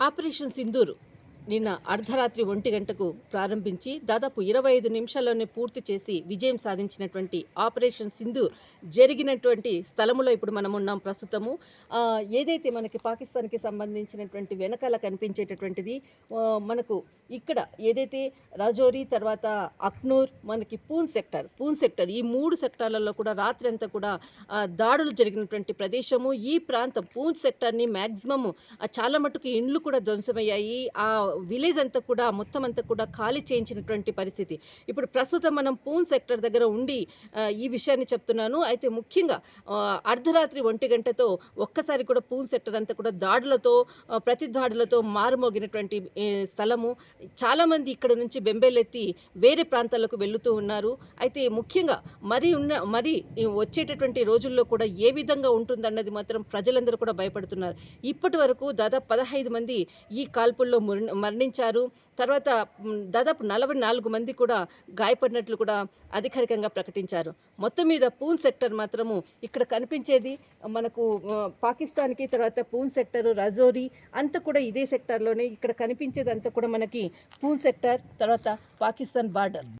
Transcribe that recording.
Operation Sindoor. నిన్న అర్ధరాత్రి ఒంటి గంటకు ప్రారంభించి దాదాపు ఇరవై ఐదు నిమిషాల్లోనే పూర్తి చేసి విజయం సాధించినటువంటి ఆపరేషన్ సింధు జరిగినటువంటి స్థలములో ఇప్పుడు మనం ఉన్నాం ప్రస్తుతము ఏదైతే మనకి పాకిస్తాన్కి సంబంధించినటువంటి వెనకాల కనిపించేటటువంటిది మనకు ఇక్కడ ఏదైతే రాజౌరి తర్వాత అక్నూర్ మనకి పూన్ సెక్టర్ పూన్ సెక్టర్ ఈ మూడు సెక్టార్లలో కూడా రాత్రి అంతా కూడా దాడులు జరిగినటువంటి ప్రదేశము. ఈ ప్రాంతం పూన్ సెక్టార్ని మ్యాక్సిమము చాలా మటుకు ఇండ్లు కూడా ధ్వంసమయ్యాయి. ఆ విలేజ్ అంతా కూడా మొత్తం అంతా కూడా ఖాళీ చేయించినటువంటి పరిస్థితి. ఇప్పుడు ప్రస్తుతం మనం పూన్ సెక్టర్ దగ్గర ఉండి ఈ విషయాన్ని చెప్తున్నాను. అయితే ముఖ్యంగా అర్ధరాత్రి ఒంటి గంటతో ఒక్కసారి కూడా పూన్ సెక్టర్ అంతా కూడా దాడులతో ప్రతి దాడులతో మారుమోగినటువంటి స్థలము. చాలామంది ఇక్కడ నుంచి బెంబేలెత్తి వేరే ప్రాంతాలకు వెళుతూ ఉన్నారు. అయితే ముఖ్యంగా మరి ఉన్న మరి వచ్చేటటువంటి రోజుల్లో కూడా ఏ విధంగా ఉంటుందన్నది మాత్రం ప్రజలందరూ కూడా భయపడుతున్నారు. ఇప్పటి వరకు దాదాపు పదహైదు మంది ఈ కాల్పుల్లో మరణ- మరణించారు. తర్వాత దాదాపు నలభై నాలుగు మంది కూడా గాయపడినట్లు కూడా అధికారికంగా ప్రకటించారు. మొత్తం మీద పూన్ సెక్టర్ మాత్రము ఇక్కడ కనిపించేది మనకు పాకిస్తాన్కి తర్వాత పూన్ సెక్టర్ రజోరీ అంతా కూడా ఇదే సెక్టార్లోనే ఇక్కడ కనిపించేది అంతా కూడా మనకి పూన్ సెక్టర్ తర్వాత పాకిస్తాన్ బార్డర్.